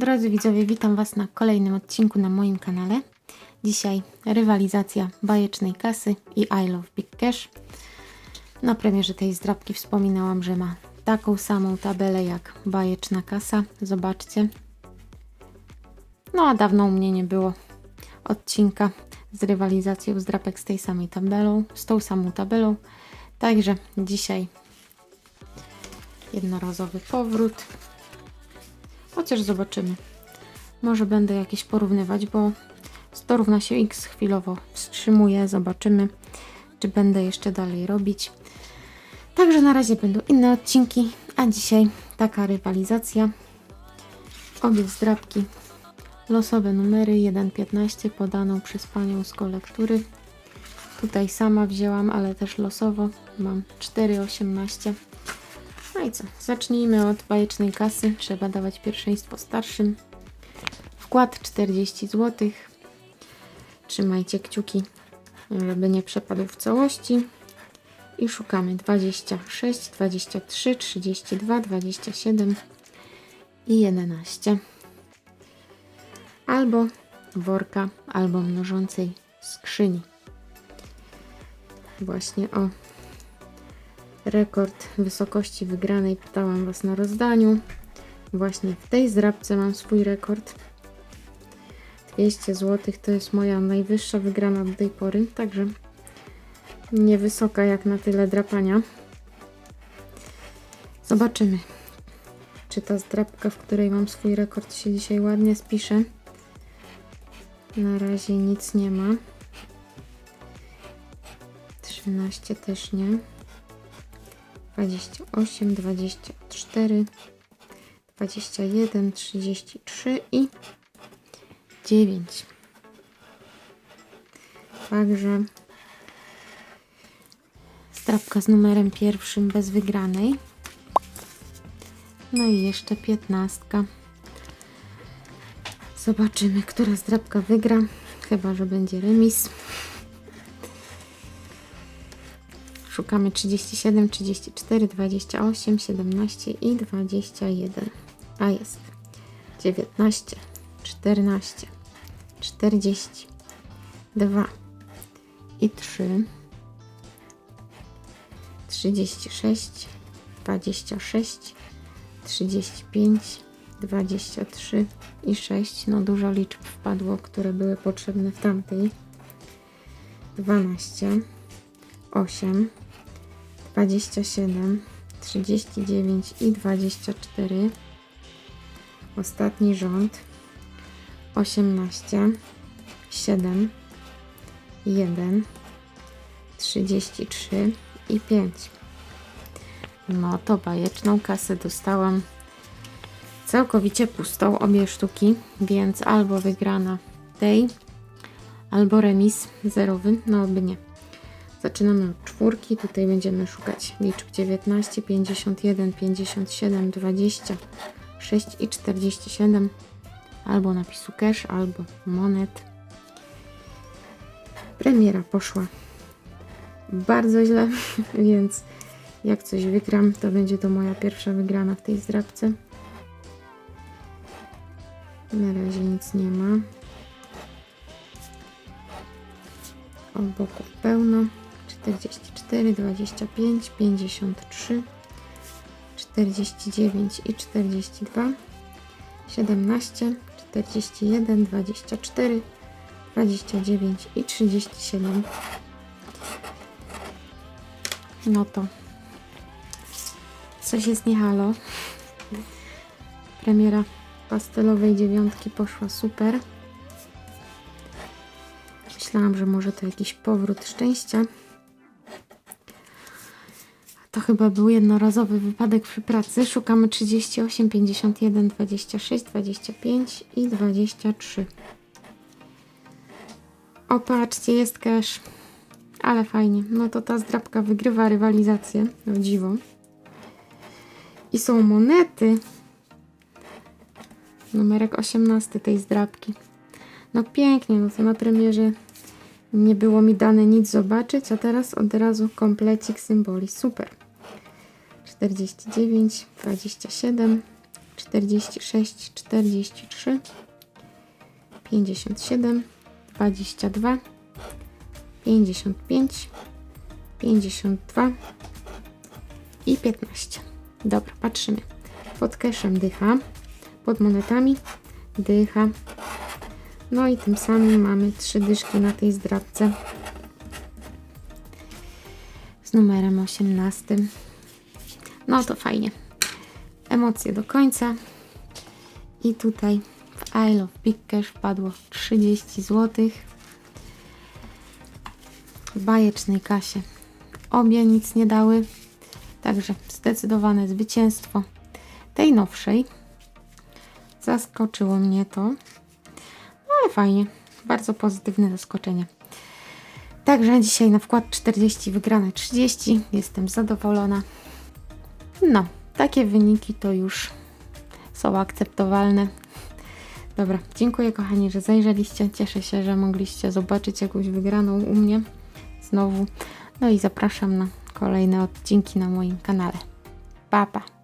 Drodzy widzowie, witam Was na kolejnym odcinku na moim kanale. Dzisiaj rywalizacja bajecznej kasy i I Love Big Cash. Na premierze tej zdrabki wspominałam, że ma taką samą tabelę jak bajeczna kasa. Zobaczcie. No a dawno u mnie nie było odcinka z rywalizacją zdrapek z tej samej tabelą, z tą samą tabelą. Także dzisiaj jednorazowy powrót. Chociaż zobaczymy. Może będę jakieś porównywać, bo 100 równa się x chwilowo wstrzymuje. Zobaczymy, czy będę jeszcze dalej robić. Także na razie będą inne odcinki, a dzisiaj taka rywalizacja. Obie zdrabki. Losowe numery 1.15 podaną przez panią z kolektury. Tutaj sama wzięłam, ale też losowo. Mam 4,18. No i co? Zacznijmy od bajecznej kasy. Trzeba dawać pierwszeństwo starszym. Wkład 40 zł. Trzymajcie kciuki, żeby nie przepadł w całości. I szukamy 26, 23, 32, 27 i 11. Albo worka, albo mnożącej skrzyni. Właśnie o rekord wysokości wygranej pytałam Was na rozdaniu. Właśnie w tej zrabce mam swój rekord. 200 zł to jest moja najwyższa wygrana do tej pory, także niewysoka jak na tyle drapania. Zobaczymy, czy ta zdrabka, w której mam swój rekord się dzisiaj ładnie spisze. Na razie nic nie ma. 13 też nie. 28, 24, 21, 33 i 9. Także strapka z numerem pierwszym bez wygranej. No i jeszcze 15. Zobaczymy, która zdrabka wygra. Chyba, że będzie remis. Szukamy 37, 34, 28, 17 i 21. A jest 19, 14, 40, 2 i 3, 36, 26, 35, 23 i 6. No dużo liczb wpadło, które były potrzebne w tamtej. 12, 8, 27, 39 i 24. Ostatni rząd 18, 7, 1, 33 i 5. No to bajeczną kasę dostałam całkowicie pustą, obie sztuki, więc albo wygrana tej, albo remis zerowy, no oby nie. Zaczynamy od czwórki. Tutaj będziemy szukać liczb 19, 51, 57, 26 i 47. Albo napisu cash, albo monet. Premiera poszła bardzo źle, więc jak coś wygram, to będzie to moja pierwsza wygrana w tej zdrabce. Na razie nic nie ma. Oboków pełno. 44, 25, 53, 49 i 42, 17, 41, 24, 29 i 37. No to coś jest nie halo. Premiera pastelowej dziewiątki poszła super. Myślałam, że może to jakiś powrót szczęścia. Chyba był jednorazowy wypadek przy pracy. Szukamy 38, 51, 26, 25 i 23. O, patrzcie, jest cash. Ale fajnie. No to ta zdrabka wygrywa rywalizację. O dziwo. I są monety. Numerek 18 tej zdrabki. No pięknie, no to na premierze nie było mi dane nic zobaczyć, a teraz od razu komplecik symboli. Super. 49, 27, 46, 43, 57, 22, 55, 52 i 15. Dobra, patrzymy. Pod keszem dycha, pod monetami dycha. No i tym samym mamy trzy dyszki na tej zdrabce z numerem 18. No to fajnie. Emocje do końca. I tutaj w Isle of Big Cash wpadło 30 zł. W bajecznej kasie obie nic nie dały. Także zdecydowane zwycięstwo tej nowszej. Zaskoczyło mnie to. No ale fajnie. Bardzo pozytywne zaskoczenie. Także dzisiaj na wkład 40 wygrane 30. Jestem zadowolona. No, takie wyniki to już są akceptowalne. Dobra, dziękuję kochani, że zajrzeliście. Cieszę się, że mogliście zobaczyć jakąś wygraną u mnie znowu. No i zapraszam na kolejne odcinki na moim kanale. Pa, pa!